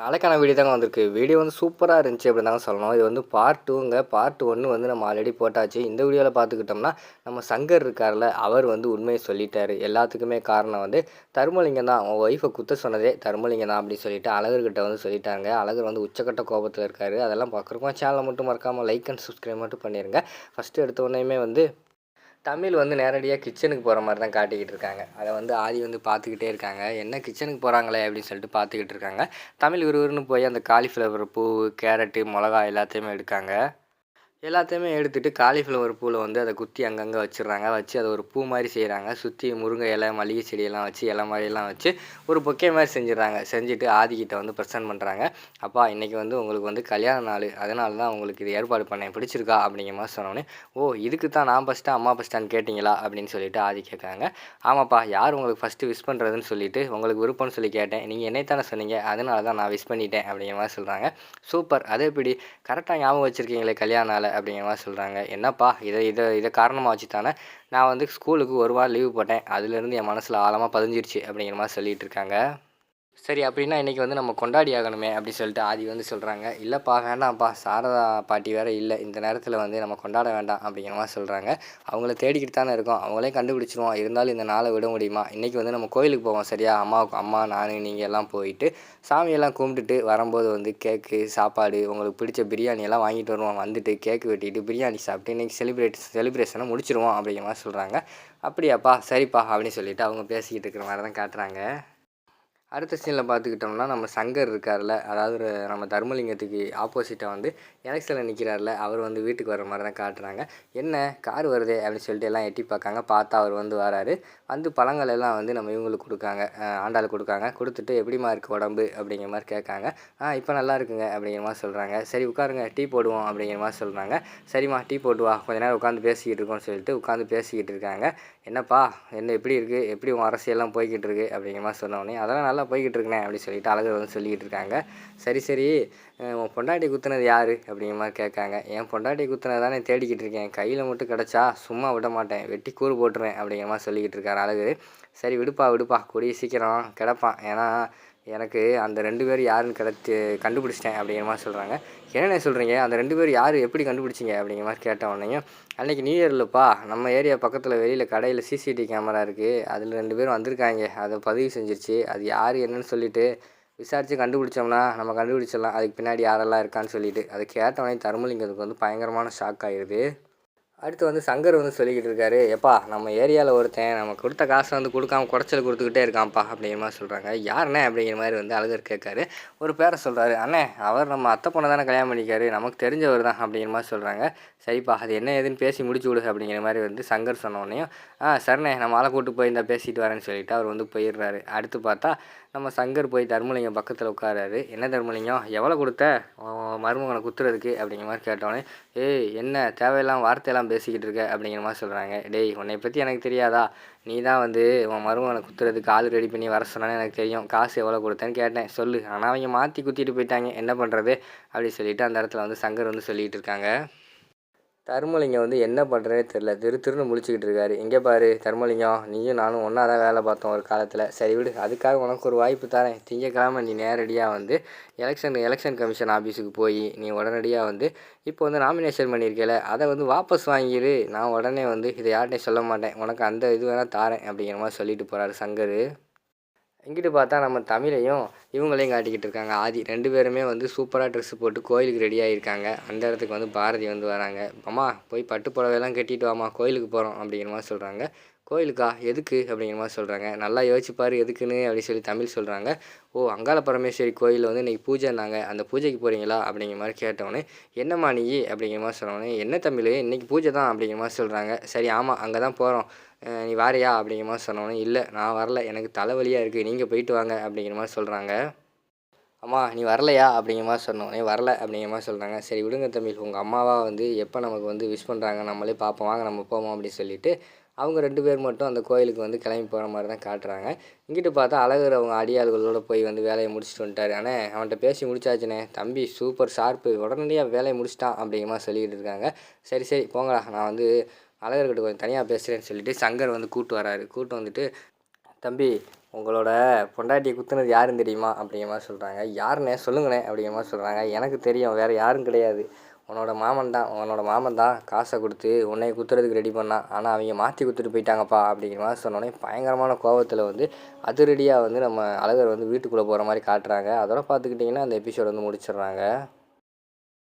நாளைக்கான வீடியோ தாங்க வந்திருக்கு. வீடியோ வந்து சூப்பராக இருந்துச்சு அப்படின்னு தாங்க சொல்லணும். இது வந்து பார்ட் டூங்க பார்ட் ஒன்று வந்து நம்ம ஆல்ரெடி போட்டாச்சு. இந்த வீடியோவில் பார்த்துக்கிட்டோம்னா நம்ம சங்கர் இருக்கார்ல அவர் வந்து உண்மையை சொல்லிட்டாரு. எல்லாத்துக்குமே காரணம் வந்து தருமலிங்கம் தான். உன் ஒய்ஃபை குத்த சொன்னதே தருமலிங்கம் தான் அப்படின்னு சொல்லிட்டு அழகர்கிட்ட வந்து சொல்லிட்டாங்க. அழகர் வந்து உச்சக்கட்ட கோபத்தில் இருக்காரு. அதெல்லாம் பார்க்குறக்கும் சேனலை மட்டும் மறக்காமல் லைக் அண்ட் சப்ஸ்கிரைப் மட்டும் பண்ணிடுங்க ஃபஸ்ட்டு எடுத்த உடனேயுமே வந்து தமிழ் வந்து நேரடியாக கிச்சனுக்கு போகிற மாதிரி தான் காட்டிக்கிட்டு இருக்காங்க. அதை வந்து ஆதி வந்து பார்த்துக்கிட்டே இருக்காங்க. என்ன கிச்சனுக்கு போகிறாங்களே அப்படின்னு சொல்லிட்டு பார்த்துக்கிட்டு இருக்காங்க. தமிழ் விறுவிறுன்னு போய் அந்த காலிஃப்ளவர் பூ கேரட்டு மிளகா எல்லாத்தையுமே எடுக்காங்க. எல்லாத்தையுமே எடுத்துகிட்டு காலிஃப்ளவர் பூவில் வந்து அதை குத்தி அங்கங்கே வச்சிடுறாங்க. வச்சு அதை ஒரு பூ மாதிரி செய்கிறாங்க சுற்றி முருங்கை இலை மல்லிகை செடியெல்லாம் வச்சு இலை மாதிரியெல்லாம் வச்சு ஒரு பொக்கே மாதிரி செஞ்சிடறாங்க. செஞ்சுட்டு ஆதிக்கிட்ட வந்து ப்ரெசென்ட் பண்ணுறாங்க அப்பா இன்றைக்கி வந்து உங்களுக்கு வந்து கல்யாண நாள். அதனால தான் உங்களுக்கு இது ஏற்பாடு பண்ணேன் பிடிச்சிருக்கா அப்படிங்கிற மாதிரி சொன்னோன்னே ஓ இதுக்கு தான் நான் ஃபஸ்ட்டு அம்மா ஃபஸ்ட்டான்னு கேட்டிங்களா? அப்படின்னு சொல்லிட்டு ஆதி கேட்குறாங்க. ஆமாப்பா யார் உங்களுக்கு ஃபஸ்ட்டு விஷ் பண்ணுறதுன்னு சொல்லிட்டு உங்களுக்கு விருப்பம்னு சொல்லி கேட்டேன். நீங்கள் என்னை தானே சொன்னீங்க? அதனால தான் நான் விஷ் பண்ணிட்டேன். அப்படிங்கிற மாதிரி சொல்கிறாங்க சூப்பர். அதே இப்படி கரெக்டாக ஞாபகம் வச்சுருக்கீங்களே கல்யாண நாள். அப்படிங்கிற மாதிரி சொல்கிறாங்க என்னப்பா? இதை இதை இதை காரணமாக வச்சு தானே நான் வந்து ஸ்கூலுக்கு ஒரு வாரம் லீவு போட்டேன். அதுலேருந்து என் மனசில் ஆழமாக பதிஞ்சிருச்சு அப்படிங்கிற மாதிரி சொல்லிகிட்டு இருக்காங்க. சரி அப்படின்னா இன்றைக்கி வந்து நம்ம கொண்டாடி ஆகணுமே அப்படி சொல்லிட்டு ஆதி வந்து சொல்கிறாங்க இல்லைப்பா வேண்டாம்ப்பா. சாரதா பாட்டி வேறு இல்லை. இந்த நேரத்தில் வந்து நம்ம கொண்டாட வேண்டாம் அப்படிங்கிற மாதிரி சொல்கிறாங்க அவங்கள தேடிக்கிட்டு தானே இருக்கோம். அவங்களே கண்டுபிடிச்சிருவோம். இருந்தாலும் இந்த நாளை விட முடியுமா? இன்றைக்கி வந்து நம்ம கோயிலுக்கு போவோம் சரியா? அம்மாவுக்கு அம்மா நான் நீங்கள் எல்லாம் போயிட்டு சாமியெல்லாம் கும்பிட்டுட்டு வரும்போது வந்து கேக்கு சாப்பாடு உங்களுக்கு பிடிச்ச பிரியாணி எல்லாம் வாங்கிட்டு வருவோம். வந்துட்டு கேக்கு வெட்டிட்டு பிரியாணி சாப்பிட்டு இன்றைக்கி செலிப்ரேட் செலிப்ரேஷனை முடிச்சிருவோம் அப்படிங்கிற மாதிரி சொல்கிறாங்க அப்படியாப்பா சரிப்பா அப்படின்னு சொல்லிட்டு அவங்க பேசிக்கிட்டு இருக்கிற மாதிரி தான் காட்டுறாங்க. அடுத்த சீனில் பார்த்துக்கிட்டோம்னா நம்ம சங்கர் இருக்கார்ல அதாவது ஒரு நம்ம தர்மலிங்கத்துக்கு ஆப்போசிட்டாக வந்து எலெக்ஷனில் நிற்கிறார்ல அவர் வந்து வீட்டுக்கு வர மாதிரி தான் காட்டுறாங்க. என்ன கார் வருதே அப்படின்னு சொல்லிட்டு எல்லாம் எட்டி பார்க்காங்க. பார்த்தா அவர் வந்து வராரு. வந்து பழங்கள் எல்லாம் வந்து நம்ம இவங்களுக்கு கொடுக்காங்க. ஆண்டாள் கொடுக்காங்க. கொடுத்துட்டு எப்படிமா இருக்குது உடம்பு அப்படிங்கிற மாதிரி கேட்காங்க. ஆ இப்போ நல்லா இருக்குங்க அப்படிங்கிற மாதிரி சொல்கிறாங்க சரி உட்காருங்க. டீ போடுவோம் அப்படிங்கிற மாதிரி சொல்கிறாங்க சரிம்மா டீ போட்டு வா. கொஞ்ச நேரம் உட்காந்து பேசிக்கிட்டு இருக்கோம்னு சொல்லிட்டு உட்காந்து பேசிக்கிட்டு இருக்காங்க. என்னப்பா என்ன எப்படி இருக்குது எப்படி உன் அரசியெல்லாம் போய்கிட்டு இருக்கு? அப்படிங்கிற மாதிரி சொன்னோடனே அதெல்லாம் நல்லா போய்கிட்டு இருக்கேன் அப்படின்னு சொல்லிட்டு அழகர் வந்து சொல்லிக்கிட்டு இருக்காங்க. சரி சரி உன் பொண்டாட்டி குத்துனது யார்? அப்படிங்கிற மாதிரி கேட்காங்க. என் பொண்டாட்டி குத்துனது தானே தேடிக்கிட்டு இருக்கேன். கையில் மட்டும் கிடச்சா சும்மா விட மாட்டேன். வெட்டி கூறு போட்டுருவேன் அப்படிங்கிற மாதிரி சொல்லிக்கிட்டு இருக்காரு அழகு சரி விடுப்பா விடுப்பா. கூடிய சீக்கிரம் கிடப்பான். ஏன்னா எனக்கு அந்த ரெண்டு பேர் யாருன்னு கிடச்சி கண்டுபிடிச்சிட்டேன் அப்படிங்கிற மாதிரி சொல்கிறாங்க என்னென்ன சொல்கிறீங்க அந்த ரெண்டு பேர் யார்? எப்படி கண்டுபிடிச்சிங்க? அப்படிங்கிற மாதிரி கேட்ட உடனேயும் அன்றைக்கி நியூ இயர்லப்பா நம்ம ஏரியா பக்கத்தில் வெளியில் கடையில் சிசிடிவி கேமரா இருக்குது அதில் ரெண்டு பேரும் வந்திருக்காங்க. அதை பதிவு செஞ்சிருச்சு. அது யார் என்னன்னு சொல்லிட்டு விசாரித்து கண்டுபிடிச்சோம்னா நம்ம கண்டுபிடிச்சிடலாம். அதுக்கு பின்னாடி யாரெல்லாம் இருக்கான்னு சொல்லிட்டு. அதை கேட்டவனே தர்மலிங்கத்துக்கு வந்து பயங்கரமான ஷாக் ஆகிடுது அடுத்து வந்து சங்கர் வந்து சொல்லிக்கிட்டு இருக்காரு எப்பா நம்ம ஏரியாவில் ஒருத்தன் நம்ம கொடுத்த காசை வந்து கொடுக்காம குறைச்சல் கொடுத்துக்கிட்டே இருக்கான்ப்பா அப்படிங்கிற மாதிரி சொல்கிறாங்க யாருண்ணே? அப்படிங்கிற மாதிரி வந்து அழகர் கேட்காரு. ஒரு பேரை சொல்கிறாரு அண்ணே அவர் நம்ம அத்தை பொண்ணை தானே கல்யாணம் பண்ணிக்காரு நமக்கு தெரிஞ்சவர் தான் அப்படிங்கிற மாதிரி சொல்கிறாங்க சரிப்பா அது என்ன ஏதுன்னு பேசி முடிச்சு விடு அப்படிங்கிற மாதிரி வந்து சங்கர் சொன்னோடனையும் ஆ சரிண்ணே நம்ம ஆளை கூட்டு போய் இந்த பேசிட்டு வரேன்னு சொல்லிட்டு அவர் வந்து போயிடுறாரு. அடுத்து பார்த்தா நம்ம சங்கர் போய் தர்மலிங்கம் பக்கத்தில் உட்காராரு என்ன தர்மலிங்கம்? எவ்வளோ கொடுத்த? மருமகனை குத்துறதுக்கு? அப்படிங்கிற மாதிரி கேட்டோடனே ஏய் என்ன தேவையில்லாம் வார்த்தையெல்லாம் பேசிக்கிட்டு இருக்க அப்படிங்கிற மாதிரி சொல்கிறாங்க டேய் உன்னை பற்றி எனக்கு தெரியாதா? நீ தான் வந்து உன் மருமகனை குத்துறதுக்கு ஆள் ரெடி பண்ணி வர சொன்னான்னு எனக்கு தெரியும். காசு எவ்வளோ கொடுத்தேன்னு கேட்டேன். சொல்லு. ஆனால் அவங்க மாற்றி குத்திட்டு போயிட்டாங்க. என்ன பண்ணுறது அப்படி சொல்லிவிட்டு அந்த இடத்துல வந்து சங்கர் வந்து சொல்லிகிட்டு இருக்காங்க தர்மலிங்கம் வந்து என்ன பண்ணுறதே தெரில திரு திருன்னு முழிச்சிக்கிட்டு இருக்காரு. இங்கே பாரு தர்மலிங்கம். நீயும் நானும் ஒன்றா தான் வேலை பார்த்தோம் ஒரு காலத்தில். சரி விடு அதுக்காக உனக்கு ஒரு வாய்ப்பு தரேன். திங்கக்கிழமை நீ நேரடியாக வந்து எலெக்ஷன் எலெக்ஷன் கமிஷன் ஆஃபீஸுக்கு போய் நீ உடனடியாக வந்து இப்போ வந்து நாமினேஷன் பண்ணியிருக்கல அதை வந்து வாபஸ் வாங்கிடு நான் உடனே வந்து இதை யார்கிட்டையும் சொல்ல மாட்டேன். உனக்கு அந்த இது வேணால் தாரேன். அப்படிங்கிற மாதிரி சொல்லிட்டு போகிறாரு சங்கர். இங்கிட்டு பார்த்தா நம்ம தமிழையும் இவங்களையும் காட்டிக்கிட்டு இருக்காங்க. ஆதி ரெண்டு பேருமே வந்து சூப்பராக ட்ரெஸ்ஸு போட்டு கோயிலுக்கு ரெடி ஆகியிருக்காங்க அந்த இடத்துக்கு வந்து பாரதி வந்து வராங்க. அம்மா போய் பட்டு புடவையெல்லாம் கட்டிட்டு வாமா கோயிலுக்கு போகிறோம் அப்படிங்கிற மாதிரி சொல்கிறாங்க கோயிலுக்கா? எதுக்கு? அப்படிங்கிற மாதிரி சொல்கிறாங்க நல்லா யோசிச்சுப்பார் எதுக்குன்னு அப்படின்னு சொல்லி தமிழ் சொல்கிறாங்க ஓ அங்காள பரமேஸ்வரி கோயிலில் வந்து இன்றைக்கி பூஜைனாங்க அந்த பூஜைக்கு போகிறீங்களா அப்படிங்கிற மாதிரி கேட்டவொடனே என்னம்மா நீ? அப்படிங்கிற மாதிரி சொன்னோடனே என்ன தமிழ்? இன்றைக்கி பூஜை தான் அப்படிங்கிற மாதிரி சொல்கிறாங்க சரி ஆமாம் அங்கே தான் போகிறோம் நீ வாரியா? அப்படிங்கிற மாதிரி சொன்னோன்னே இல்லை நான் வரல. எனக்கு தலைவலியாக இருக்குது நீங்கள் போயிட்டு வாங்க. அப்படிங்கிற மாதிரி சொல்கிறாங்க அம்மா நீ வரலையா? அப்படிங்கிற மாதிரி சொன்னோடனே வரல. அப்படிங்கிற மாதிரி சொல்கிறாங்க சரி விடுங்க தமிழ் உங்கள் அம்மாவா வந்து எப்போ நமக்கு வந்து விஷ் பண்ணுறாங்க நம்மளே பார்ப்போம். வாங்க நம்ம போவோம். அப்படின்னு சொல்லிட்டு அவங்க ரெண்டு பேர் மட்டும் அந்த கோயிலுக்கு வந்து கிளம்பி போகிற மாதிரி தான் காட்டுறாங்க. இங்கிட்டு பார்த்தா அழகர் அவங்க அடியாள்களோட போய் வந்து வேலையை முடிச்சுட்டு வந்துட்டார். ஆனால் அவன்கிட்ட பேசி முடிச்சாச்சுனே தம்பி சூப்பர் ஷார்ப்பு உடனடியாக வேலையை முடிச்சிட்டான். அப்படிங்கிற மாதிரி சொல்லிக்கிட்டு இருக்காங்க. சரி சரி போங்கடா. நான் வந்து அழகர்கிட்ட கொஞ்சம் தனியாக பேசுகிறேன்னு சொல்லிட்டு சங்கர் வந்து கூட்டு வராரு. கூட்டு வந்துட்டு தம்பி உங்களோட பொண்டாட்டியை குத்துனது யாருன்னு தெரியுமா? அப்படிங்கிற மாதிரி சொல்கிறாங்க யாருண்ணே சொல்லுங்கண்ணே அப்படிங்கிற மாதிரி சொல்கிறாங்க எனக்கு தெரியும் வேறு யாரும் கிடையாது. உன்னோட மாமன் தான் உன்னோட மாமன் தான் காசை கொடுத்து உன்னை குத்துறதுக்கு ரெடி பண்ணான் ஆனால் அவங்க மாற்றி குத்துட்டு போயிட்டாங்கப்பா அப்படிங்கிற மாதிரி சொன்னோடனே பயங்கரமான கோபத்தில் வந்து அதிரடியாக வந்து நம்ம அழகர் வந்து வீட்டுக்குள்ளே போகிற மாதிரி காட்டுறாங்க. அதோட பார்த்துக்கிட்டிங்கன்னா அந்த எபிசோட் வந்து முடிச்சிடுறாங்க.